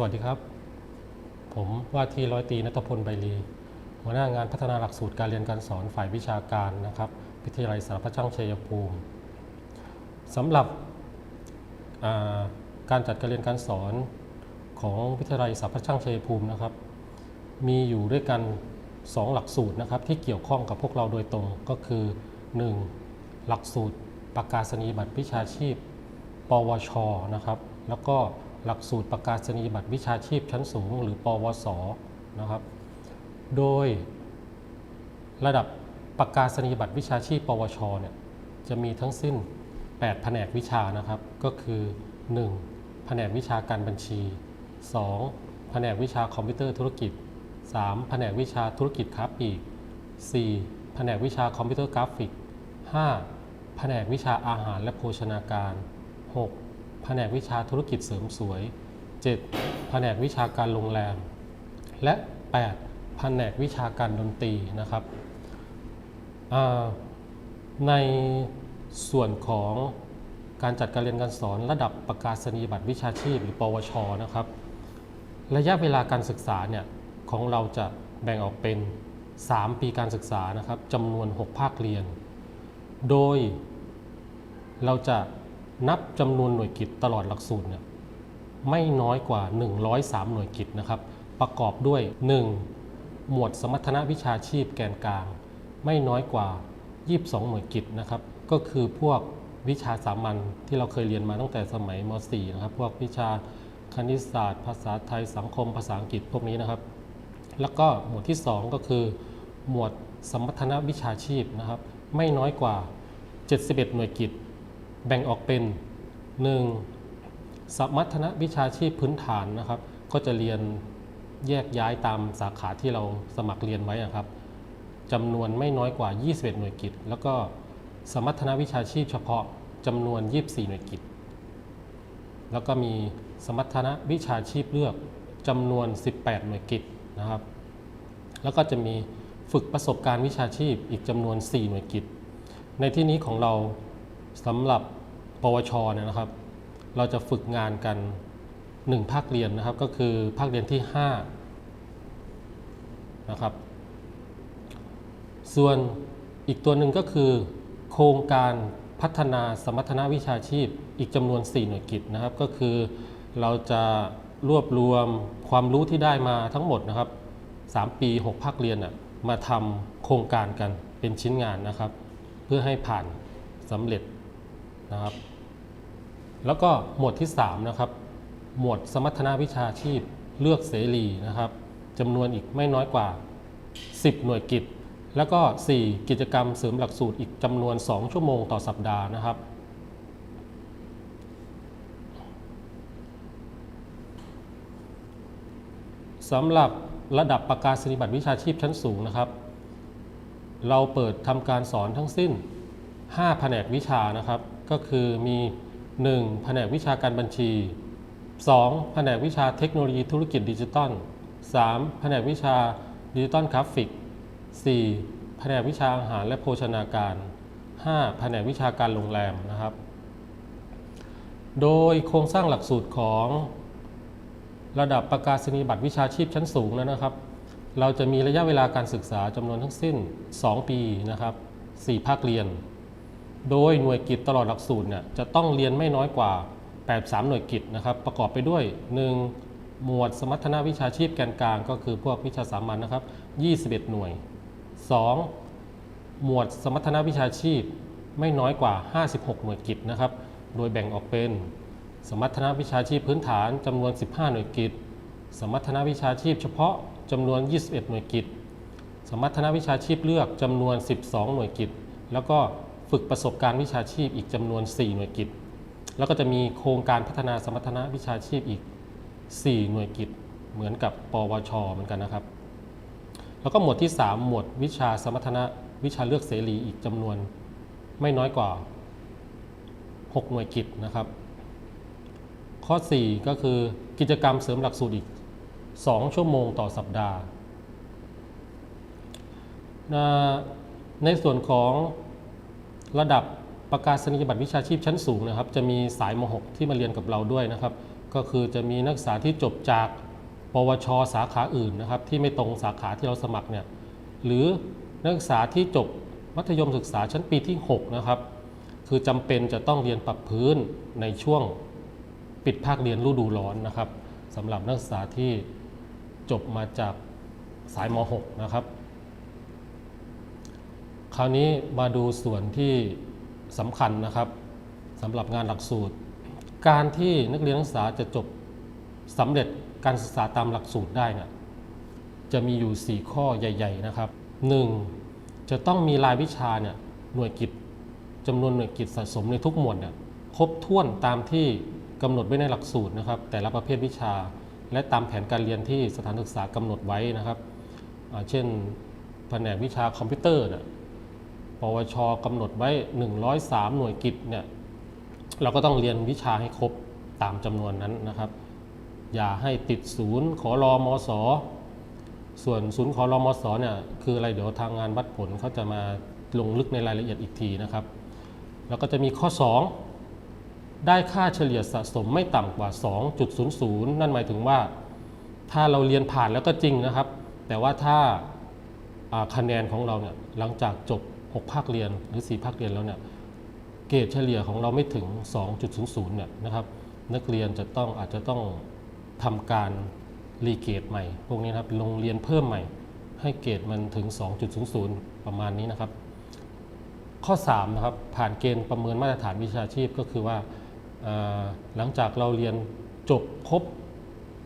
สวัสดีครับ ผมว่าที่ร้อยตีนัทพลใบลีหัวหน้างานพัฒนาหลักสูตรการเรียนการสอนฝ่ายวิชาการนะครับวิทยาลัยสารพัดช่างชัยภูมิสำหรับการจัดการเรียนการสอนของวิทยาลัยสารพัดช่างชัยภูมินะครับ มีอยู่ด้วยกัน 2 หลักสูตรนะครับที่เกี่ยวข้องกับพวกเราโดยตรงก็คือ 1. หลักสูตรประกาศนียบัตรวิชาชีพ ปวชนะครับ แล้วก็ หลักสูตรประกาศนียบัตรวิชาชีพชั้นสูง หรือปวสนะครับ โดยระดับประกาศนียบัตรวิชาชีพ ปวชเนี่ยจะมีทั้งสิ้น 8 แผนกวิชานะครับ ก็คือ 1. แผนกวิชาการบัญชี 2. แผนกวิชาคอมพิวเตอร์ธุรกิจ 3. แผนกวิชาธุรกิจค้าปลีก 4. แผนกวิชาคอมพิวเตอร์กราฟิก 5. แผนกวิชาอาหารและโภชนาการ 6. แผนกวิชาธุรกิจเสริมสวย 7. แผนกวิชาการโรงแรม และ 8. แผนกวิชาการดนตรีนะครับในส่วนของการจัดการเรียนการสอนระดับประกาศนียบัตรวิชาชีพ หรือ ปวชนะครับ ระยะเวลาการศึกษาเนี่ยของเราจะแบ่งออกเป็น 3 ปีการศึกษานะครับจำนวน 6 ภาคเรียน โดยเราจะ นับจำนวนหน่วยกิจตลอดหลักสูตรเนี่ยไม่น้อยกว่า 103 หน่วยกิจนะครับประกอบด้วย 1. หมวดสมรรถนะวิชาชีพแกนกลาง ไม่น้อยกว่า 22 หน่วยกิจนะครับก็คือพวกวิชาสามัญที่เราเคยเรียนมาตั้งแต่สมัยม .4 นะครับพวกวิชาคณิตศาสตร์ ภาษาไทยสังคม ภาษาอังกฤษพวกนี้นะครับ แล้วก็หมวดที่ 2 ก็คือ หมวดสมรรถนะวิชาชีพนะครับไม่น้อยกว่า 71 หน่วยกิจ แบ่งออกเป็น 1. สมรรถนะวิชาชีพพื้นฐานนะครับ ก็จะเรียนแยกย้ายตามสาขาที่เราสมัครเรียนไว้นะครับจำนวนไม่น้อยกว่า 21 หน่วยกิจ แล้วก็สมรรถนะวิชาชีพเฉพาะจำนวน 24 หน่วยกิจ แล้วก็มีสมรรถนะวิชาชีพเลือกจำนวน 18 หน่วยกิจนะครับ แล้วก็จะมีฝึกประสบการณ์วิชาชีพอีกจำนวน 4 หน่วยกิจ ในที่นี้ของเราสำหรับ ปวชเนี่ยนะครับ เราจะฝึกงานกัน 1 ภาคเรียนนะครับ ก็คือภาคเรียนที่5นะครับ ส่วนอีกตัวหนึ่งก็คือ โครงการพัฒนาสมรรถนะวิชาชีพอีกจำนวน 4 หน่วยกิจนะครับ ก็คือเราจะรวบรวมความรู้ที่ได้มาทั้งหมดนะครับ 3 ปี 6 ภาคเรียนนะมาทำโครงการกันเป็นชิ้นงานนะครับ เพื่อให้ผ่านสำเร็จ นะครับ แล้วก็หมวดที่ 3 นะครับ หมวดสมรรถนะวิชาชีพเลือกเสรีนะครับจำนวนอีกไม่น้อยกว่า 10 หน่วยกิจ แล้วก็ 4 กิจกรรมเสริมหลักสูตรอีกจำนวน 2 ชั่วโมงต่อสัปดาห์นะครับ สำหรับระดับประกาศนียบัตรวิชาชีพชั้นสูงนะครับ เราเปิดทำการสอนทั้งสิ้น 5 แผนกวิชานะครับ ก็คือมี 1. แผนกวิชาการบัญชี 2. แผนกวิชาเทคโนโลยีธุรกิจดิจิตอล 3. แผนกวิชาดิจิตอลกราฟิก 4. แผนกวิชาอาหารและโภชนาการ 5. แผนกวิชาการโรงแรมนะครับ โดยโครงสร้างหลักสูตรของระดับประกาศนียบัตรวิชาชีพชั้นสูงนะครับ เราจะมีระยะเวลาการศึกษาจำนวนทั้งสิ้น 2 ปีนะครับ 4 ภาคเรียน โดยหน่วยกิจตลอดหลักสูตรเนี่ยจะต้องเรียนไม่น้อยกว่า 83 หน่วยกิจนะครับ ประกอบไปด้วย 1. หมวดสมรรถนะวิชาชีพแกนกลาง ก็คือพวกวิชาสามัญนะครับ 21 หน่วย 2. หมวดสมรรถนะวิชาชีพไม่น้อยกว่า 56 หน่วยกิจนะครับ โดยแบ่งออกเป็น สมรรถนะวิชาชีพพื้นฐานจำนวน 15 หน่วยกิจ สมรรถนะวิชาชีพเฉพาะจำนวน 21 หน่วยกิจ สมรรถนะวิชาชีพเลือกจำนวน 12 หน่วยกิจ แล้วก็ ฝึกประสบการณ์วิชาชีพอีกจำนวน 4 หน่วยกิจ แล้วก็จะมีโครงการพัฒนาสมรรถนะวิชาชีพอีก 4 หน่วยกิจ เหมือนกับปวช เหมือนกันนะครับ แล้วก็หมวดที่ 3 หมวดวิชาสมรรถนะวิชาเลือกเสรีอีกจำนวนไม่น้อยกว่า 6 หน่วยกิจนะครับ ข้อ 4 ก็คือกิจกรรมเสริมหลักสูตรอีก 2 ชั่วโมงต่อสัปดาห์ ในส่วนของ ระดับประกาศนียบัตรวิชาชีพชั้นสูงนะครับ จะมีสายม .6 ที่มาเรียนกับเราด้วยนะครับ ก็คือจะมีนักศึกษาที่จบจาก ปวช สาขาอื่นนะครับ ที่ไม่ตรงสาขาที่เราสมัครเนี่ยหรือนักศึกษาที่จบมัธยมศึกษาชั้นปีที่ 6 นะครับ คือจำเป็นจะต้องเรียนปรับพื้นในช่วงปิดภาคเรียนฤดูร้อนนะครับสำหรับนักศึกษาที่จบมาจากสายม .6 นะครับ ราวนี้มาดูส่วนที่สำคัญนะครับสำหรับงานหลักสูตร การที่นักเรียนนักศึกษาจะจบสำเร็จการศึกษาตามหลักสูตรได้เนี่ยจะมีอยู่ 4 ข้อใหญ่ ๆ นะครับ 1. จะต้องมีรายวิชาเนี่ยหน่วยกิจจำนวนหน่วยกิจสะสมในทุกหมวดเนี่ยครบถ้วนตามที่กำหนดไว้ในหลักสูตรนะครับ แต่ละประเภทวิชา และตามแผนการเรียนที่สถานศึกษากำหนดไว้นะครับ เช่นแผนกวิชาคอมพิวเตอร์เนี่ย ปวชกำหนดไว้ 103 หน่วยกิจเนี่ยเราก็ต้องเรียนวิชาให้ครบตามจำนวนนั้นนะครับ อย่าให้ติดศูนย์ขอรอมสส่วนศูนย์ขอรอมสเนี่ยคืออะไรเดี๋ยวทางงานวัดผลเขาจะมาลงลึกในรายละเอียดอีกทีนะครับ แล้วก็จะมีข้อ 2 ได้ค่าเฉลี่ยสะสมไม่ต่ำกว่า 2.00 นั่นหมายถึงว่า ถ้าเราเรียนผ่านแล้วก็จริงนะครับ แต่ว่าถ้าคะแนนของเราเนี่ยหลังจากจบ 6 ภาคเรียนหรือ 4 ภาคเรียนแล้วเนี่ยเกรดเฉลี่ยของเราไม่ถึง 2.00เนี่ยนะครับนักเรียนจะต้องอาจจะต้องทำการรีเกรดใหม่ พวกนี้นะครับลงเรียนเพิ่มใหม่ ให้เกรดมันถึง 2.00 ประมาณนี้นะครับ ข้อ3นะครับผ่านเกณฑ์ประเมินมาตรฐานวิชาชีพก็คือว่าอ่าหลังจากเราเรียนจบครบ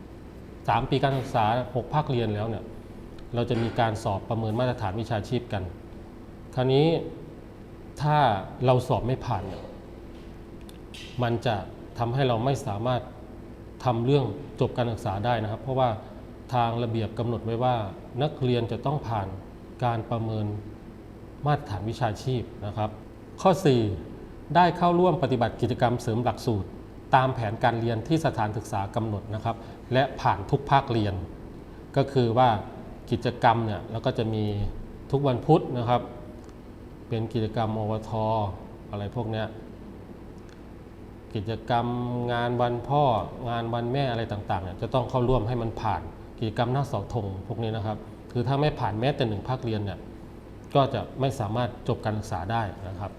3 ปีการศึกษา 6 ภาคเรียนแล้วเนี่ยเราจะมีการสอบประเมินมาตรฐานวิชาชีพกัน คราวนี้ถ้าเราสอบไม่ผ่านเนี่ยมันจะทำให้เราไม่สามารถทำเรื่องจบการศึกษาได้นะครับ เพราะว่าทางระเบียบกำหนดไว้ว่า นักเรียนจะต้องผ่านการประเมินมาตรฐานวิชาชีพนะครับ ข้อ 4 ได้เข้าร่วมปฏิบัติกิจกรรมเสริมหลักสูตร ตามแผนการเรียนที่สถานศึกษากำหนดนะครับ และผ่านทุกภาคเรียน ก็คือว่ากิจกรรมเนี่ยเราก็จะมีทุกวันพุธนะครับ เป็นกิจกรรมอวทออะไรพวกเนี้ยกิจกรรมงานวันพ่องานวันแม่อะไรต่างๆเนี่ยจะต้องเข้าร่วมให้มันผ่านกิจกรรมหน้าเสาธงพวกนี้นะครับ คือถ้าไม่ผ่านแม้แต่หนึ่งภาคเรียนเนี่ยก็จะไม่สามารถจบการศึกษาได้นะครับ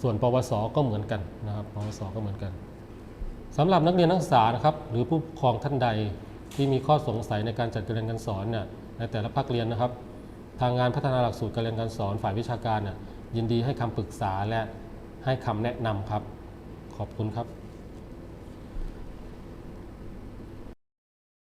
ส่วนปวสก็เหมือนกันนะครับปวสก็เหมือนกันสำหรับนักเรียนนักศึกษานะครับ หรือผู้ปกครองท่านใดที่มีข้อสงสัยในการจัดการเรียนการสอนเนี่ยในแต่ละภาคเรียนนะครับ ทางงานพัฒนาหลักสูตรการเรียนการสอนฝ่ายวิชาการเนี่ยยินดีให้คำปรึกษาและให้คำแนะนำครับ ขอบคุณครับ